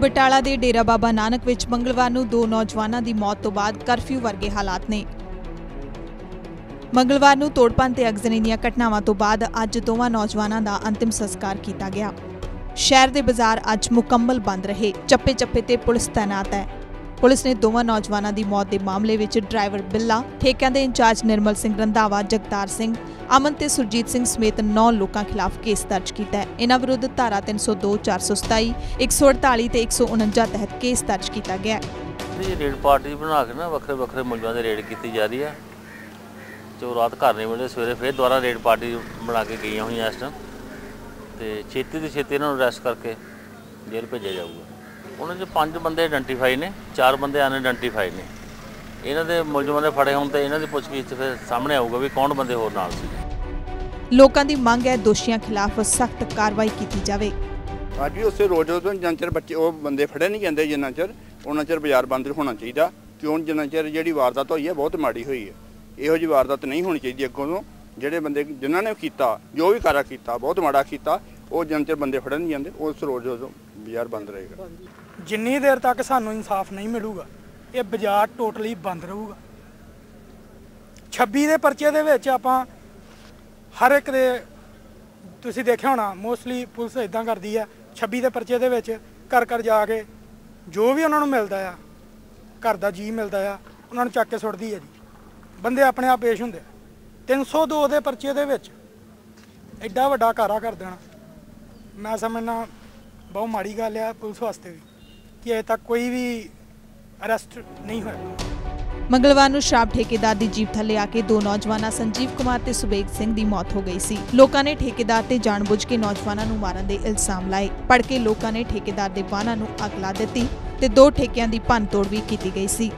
ਬਟਾਲਾ ਦੇ ਡੇਰਾ ਬਾਬਾ ਨਾਨਕ ਵਿੱਚ ਮੰਗਲਵਾਰ ਨੂੰ ਦੋ ਨੌਜਵਾਨਾਂ ਦੀ ਮੌਤ ਤੋਂ ਬਾਅਦ ਕਰਫਿਊ ਵਰਗੇ ਹਾਲਾਤ ਨੇ। ਮੰਗਲਵਾਰ ਨੂੰ ਤੋੜਪੰਨ ਤੇ ਅਗਜ਼ਨੀ ਦੀਆਂ ਘਟਨਾਵਾਂ ਤੋਂ ਬਾਅਦ ਅੱਜ ਦੋਵਾਂ ਨੌਜਵਾਨਾਂ ਦਾ ਅੰਤਿਮ ਸੰਸਕਾਰ ਕੀਤਾ ਗਿਆ। ਸ਼ਹਿਰ ਦੇ ਬਾਜ਼ਾਰ ਅੱਜ ਮੁਕੰਮਲ ਬੰਦ ਰਹੇ। ਚੱਪੇ-ਚੱਪੇ ਤੇ ਪੁਲਿਸ ਤਾਇਨਾਤ ਹੈ। ਪੁਲਿਸ ਨੇ ਦੋਵਾਂ ਨੌਜਵਾਨਾਂ ਦੀ ਮੌਤ ਦੇ ਮਾਮਲੇ ਵਿੱਚ ਡਰਾਈਵਰ ਬਿੱਲਾ, ਠੇਕਿਆਂ ਦੇ ਇੰਚਾਰਜ ਨਿਰਮਲ ਸਿੰਘ ਰੰਧਾਵਾ, ਜਗਤਾਰ ਸਿੰਘ, ਅਮਨ ਤੇ ਸੁਰਜੀਤ ਸਿੰਘ ਸਮੇਤ 9 ਲੋਕਾਂ ਖਿਲਾਫ ਕੇਸ ਦਰਜ ਕੀਤਾ ਹੈ। ਇਹਨਾਂ ਵਿਰੁੱਧ ਧਾਰਾ 302 427 148 ਤੇ 149 ਤਹਿਤ ਕੇਸ ਦਰਜ ਕੀਤਾ ਗਿਆ ਹੈ। ਇਹ ਰੇਡ ਪਾਰਟੀ ਬਣਾ ਕੇ ਨਾ ਵੱਖਰੇ ਵੱਖਰੇ ਮੁਲਜ਼ਮਾਂ ਦੇ ਰੇਡ ਕੀਤੀ ਜਾ ਰਹੀ ਆ ਜੋ ਰਾਤ ਘਰ ਨਹੀਂ ਮਿਲੇ, ਸਵੇਰੇ ਫਿਰ ਦੁਬਾਰਾ ਰੇਡ ਪਾਰਟੀ ਬਣਾ ਕੇ ਗਈਆਂ ਹੋਈਆਂ ਇਸ ਟਾਈਮ ਤੇ ਛੇਤੀ ਤੋਂ ਛੇਤੀ ਇਹਨਾਂ ਨੂੰ ਅਰੈਸਟ ਕਰਕੇ ਜੇਲ੍ਹ ਭੇਜਿਆ ਜਾਊਗਾ। ਉਹਨਾਂ 'ਚ ਪੰਜ ਬੰਦੇ ਆਇਡੈਂਟੀਫਾਈ ਨੇ ਚਾਰ ਬੰਦੇ ਅਨਆਇਡੈਂਟੀਫਾਈ ਨੇ। ਇਹਨਾਂ ਦੇ ਮੁਲਜ਼ਮਾਂ ਦੇ ਫੜੇ ਹੋਣ ਤੇ ਇਹਨਾਂ ਦੀ ਪੁੱਛਗਿੱਛ ਫਿਰ ਸਾਹਮਣੇ ਆਊਗਾ ਵੀ ਕੌਣ ਬੰਦੇ ਹੋਰ ਨਾਲ ਸੀ। ਲੋਕਾਂ ਦੀ ਮੰਗ ਹੈ ਦੋਸ਼ੀਆਂ ਖਿਲਾਫ ਸਖਤ ਕਾਰਵਾਈ ਕੀਤੀ ਜਾਵੇ। ਅੱਜ ਵੀ ਉਸੇ ਰੋਜ਼ ਤੋਂ ਜਿੰਨਾ ਚਿਰ ਬੱਚੇ ਉਹ ਬੰਦੇ ਫੜੇ ਨਹੀਂ ਜਾਂਦੇ ਜਿੰਨਾ ਚਿਰ ਉਹਨਾਂ ਚਿਰ ਬਾਜ਼ਾਰ ਬੰਦ ਹੋਣਾ ਚਾਹੀਦਾ। ਕਿਉਂ ਜਿੰਨਾ ਚਿਰ ਜਿਹੜੀ ਵਾਰਦਾਤ ਹੋਈ ਹੈ ਬਹੁਤ ਮਾੜੀ ਹੋਈ ਹੈ। ਇਹੋ ਜਿਹੀ ਵਾਰਦਾਤ ਨਹੀਂ ਹੋਣੀ ਚਾਹੀਦੀ ਅੱਗੋਂ ਤੋਂ। ਜਿਹੜੇ ਬੰਦੇ ਜਿਨ੍ਹਾਂ ਨੇ ਕੀਤਾ ਜੋ ਵੀ ਕਾਰਾ ਕੀਤਾ ਬਹੁਤ ਮਾੜਾ ਕੀਤਾ ਉਹ ਜਿੰਨਾ ਚਿਰ ਬੰਦੇ ਫੜੇ ਨਹੀਂ ਜਾਂਦੇ ਉਸ ਰੋਜ਼ ਤੋਂ ਬਾਜ਼ਾਰ ਬੰਦ ਰਹੇਗਾ। ਜਿੰਨੀ ਦੇਰ ਤੱਕ ਸਾਨੂੰ ਇਨਸਾਫ ਨਹੀਂ ਮਿਲੂਗਾ, ਇਹ ਬਾਜ਼ਾਰ ਟੋਟਲੀ ਬੰਦ ਰਹੂਗਾ। 26 ਦੇ ਪਰਚੇ ਦੇ ਵਿੱਚ ਆਪਾਂ ਹਰ ਇੱਕ ਦੇ, ਤੁਸੀਂ ਦੇਖਿਆ ਹੋਣਾ ਮੋਸਟਲੀ ਪੁਲਿਸ ਇਦਾਂ ਕਰਦੀ ਆ 26 ਦੇ ਪਰਚੇ ਦੇ ਵਿੱਚ ਘਰ ਘਰ ਜਾ ਕੇ ਜੋ ਵੀ ਉਹਨਾਂ ਨੂੰ ਮਿਲਦਾ ਆ, ਘਰ ਦਾ ਜੀ ਮਿਲਦਾ ਆ, ਉਹਨਾਂ ਨੂੰ ਚੱਕ ਕੇ ਸੁੱਟਦੀ ਆ ਜੀ। ਬੰਦੇ ਆਪਣੇ ਆਪ ਪੇਸ਼ ਹੁੰਦੇ ਆ। 302 ਦੇ ਪਰਚੇ ਦੇ ਵਿੱਚ ਐਡਾ ਵੱਡਾ ਕਾਰਾ ਕਰ ਦੇਣਾ। ਮੈਂ ਸਮਝਣਾ ਬਹੁਤ ਮਾੜੀ ਗੱਲ ਆ ਪੁਲਿਸ ਵਾਸਤੇ ਵੀ। ਕਿ ਅਜੇ ਤੱਕ ਕੋਈ ਵੀ ਅਰੈਸਟ ਨਹੀਂ ਹੋਇਆ। ਮੰਗਲਵਾਰ ਨੂੰ ਸ਼ਰਾਬ ਠੇਕੇਦਾਰ ਦੀ ਜੀਪ ਥੱਲੇ ਆ ਕੇ ਦੋ ਨੌਜਵਾਨਾਂ, ਸੰਜੀਵ ਕੁਮਾਰ ਤੇ ਸੁਬੇਗ ਸਿੰਘ ਦੀ ਮੌਤ ਹੋ ਗਈ ਸੀ। ਲੋਕਾਂ ਨੇ ਠੇਕੇਦਾਰ ਤੇ ਜਾਣਬੁੱਝ ਕੇ ਨੌਜਵਾਨਾਂ ਨੂੰ ਮਾਰਨ ਦੇ ਇਲਜ਼ਾਮ ਲਾਏ। ਪੜ ਕੇ ਲੋਕਾਂ ਨੇ ਠੇਕੇਦਾਰ ਦੇ ਵਾਹਨਾਂ ਨੂੰ ਅੱਗ ਲਾ ਦਿੱਤੀ ਤੇ ਦੋ ਠੇਕਿਆਂ ਦੀ ਭੰਨਤੋੜ ਵੀ ਕੀਤੀ ਗਈ ਸੀ।